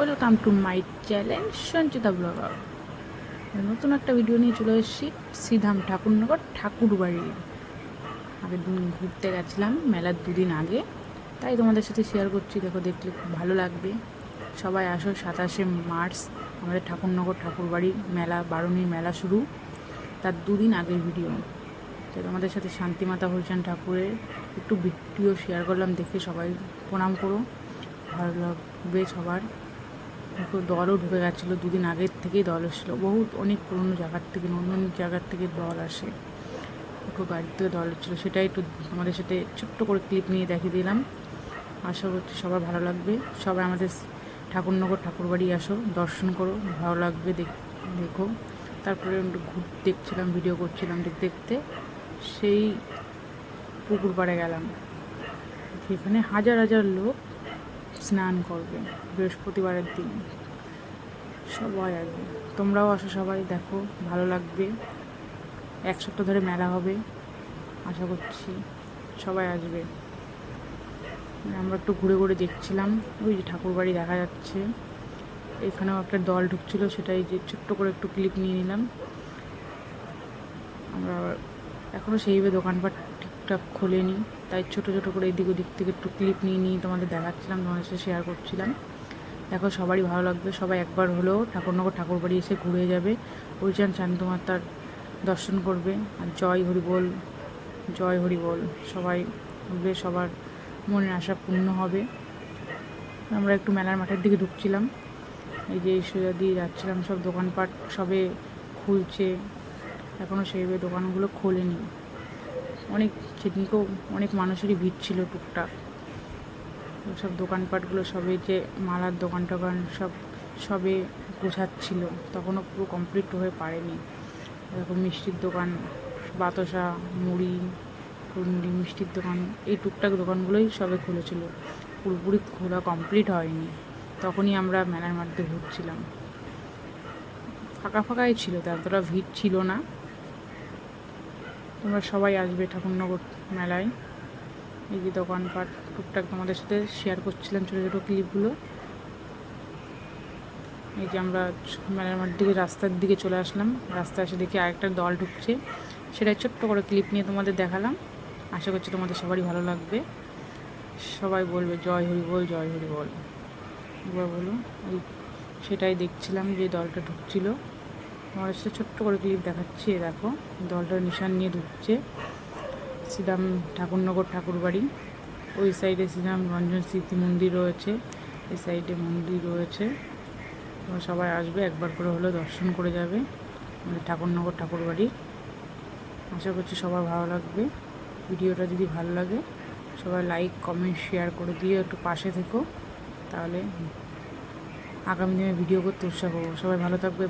Welcome to my channel Sanchita blogger. নতুন একটা video নিয়ে চলে এসেছি, শ্রীধাম ঠাকুরনগর ঠাকুর বাড়ি আগের দিন ঘুরতে গেছিলাম, মেলার দুদিন আগে। তাই তোমাদের সাথে শেয়ার করছি, দেখো দেখলে খুব ভালো লাগবে। সবাই আসো, সাতাশে মার্চ, আমাদের ঠাকুরনগর ঠাকুরবাড়ি মেলা বারুণীর মেলা শুরু। তার দুদিন আগের ভিডিও তাই তোমাদের সাথে শান্তিমাতা হরিচান ঠাকুরের একটু ভিডিও শেয়ার করলাম, দেখে সবাই প্রণাম করো। ভালো লাগবে সবার। দেখো দলও ঢুকে গেছিল দুদিন আগের থেকেই দল এসেছিল। বহুত অনেক পুরনো জায়গার থেকে অন্য জায়গার থেকে দল আসে। দেখো গাড়ির থেকে দল এসেছিল। সেটাই একটু আমাদের সাথে ছোট্ট করে ক্লিপ নিয়ে দেখিয়ে দিলাম। আশা করছি সবার ভালো লাগবে। সবাই আমাদের ঠাকুরনগর ঠাকুরবাড়ি আসো, দর্শন করো, ভালো লাগবে দেখ দেখো। তারপরে একটু ঘুর দেখছিলাম ভিডিও করছিলাম দেখতে দেখতে। সেই পুকুর পাড়ে গেলাম। সেখানে হাজার হাজার লোক স্নান করবে বৃহস্পতিবারের দিন। সবাই আসবে তোমরাও আসো সবাই, দেখো, ভালো লাগবে। এক সপ্তাহ ধরে মেলা হবে, আশা করছি সবাই আসবে। আমরা একটু ঘুরে ঘুরে দেখছিলাম, ওই যে ঠাকুর বাড়ি দেখা যাচ্ছে। এখানেও একটা দল ঢুকছিল, সেটাই যে ছোট্ট করে একটু ক্লিপ নিয়ে নিলাম। আমরা এখনও সেইভাবে দোকানপাট ঠিকঠাক খোলেনি, তাই ছোট ছোট করে এদিক ওদিক থেকে একটু ক্লিপ নিয়ে নিয়ে তোমাদের দেখাচ্ছিলাম, তোমাদের সাথে শেয়ার করছিলাম। দেখো সবারই ভালো লাগবে। সবাই একবার হলেও ঠাকুরনগর ঠাকুর বাড়ি এসে ঘুরে যাবে। ওইচান শান্তমাতার দর্শন করবে। আর জয় হরি বল, জয় হরি বল। সবাই বলবে সবার মনের আশা পূর্ণ হবে। আমরা একটু মেলার মাঠের দিকে ঢুকছিলাম। এই যে সোজা দিয়ে যাচ্ছিলাম, সব দোকানপাট সবে খুলছে। এখনও সেইভাবে দোকানগুলো খোলেনি। অনেক সেদিনকেও অনেক মানুষেরই ভিড় ছিল টুকটাক। সব দোকানপাটগুলো সবে যে মালার দোকান টোকান সব সবে গোছাচ্ছিল। তখনও পুরো কমপ্লিট হয়ে পারেনি। এরকম মিষ্টির দোকান, বাতাসা, মুড়ি, কুন্ডি, মিষ্টির দোকান, এই টুকটাক দোকানগুলোই সবে খুলেছিল। পুরোপুরি খোলা কমপ্লিট হয়নি। তখনই আমরা মেলার মধ্যে ঘুরছিলাম। ফাঁকা ফাঁকাই ছিল, তো এতটা ভিড় ছিল না। তোমরা সবাই আসবে ঠাকুরনগর মেলায়। এই যে দোকানপাট টুকটাক তোমাদের সাথে শেয়ার করছিলাম ছোটো ছোটো ক্লিপগুলো এই যে আমরা মেলার মাঠ দিকে রাস্তার দিকে চলে আসলাম। রাস্তায় এসে দেখি আরেকটা দল ঢুকছে। সেটাই ছোট্ট করে ক্লিপ নিয়ে তোমাদের দেখালাম। আশা করছি তোমাদের সবারই ভালো লাগবে। সবাই বলবে, জয় হরি বল, জয় হরি বল। এবার বলো এই সেটাই দেখছিলাম যে দলটা ঢুকছিল। তোমাদের সাথে ছোট্ট করে ক্লিপ দেখাচ্ছি দেখো, দলটা নিশান নিয়ে ঢুকছে। শ্রীরাম ঠাকুরনগর ঠাকুরবাড়ি। ওই সাইডে ছিলাম, রঞ্জন স্মৃতি মন্দির রয়েছে। এই সাইডে মন্দির রয়েছে। সবাই আসবে, একবার করে হলেও দর্শন করে যাবে আমাদের ঠাকুরনগর ঠাকুরবাড়ি। আশা করছি সবার ভালো লাগবে। ভিডিওটা যদি ভালো লাগে, সবাই লাইক কমেন্ট শেয়ার করে দিয়ে একটু পাশে থেকো। তাহলে আগামী দিনে ভিডিও করতে উৎসাহ করব সবাই ভালো থাকবে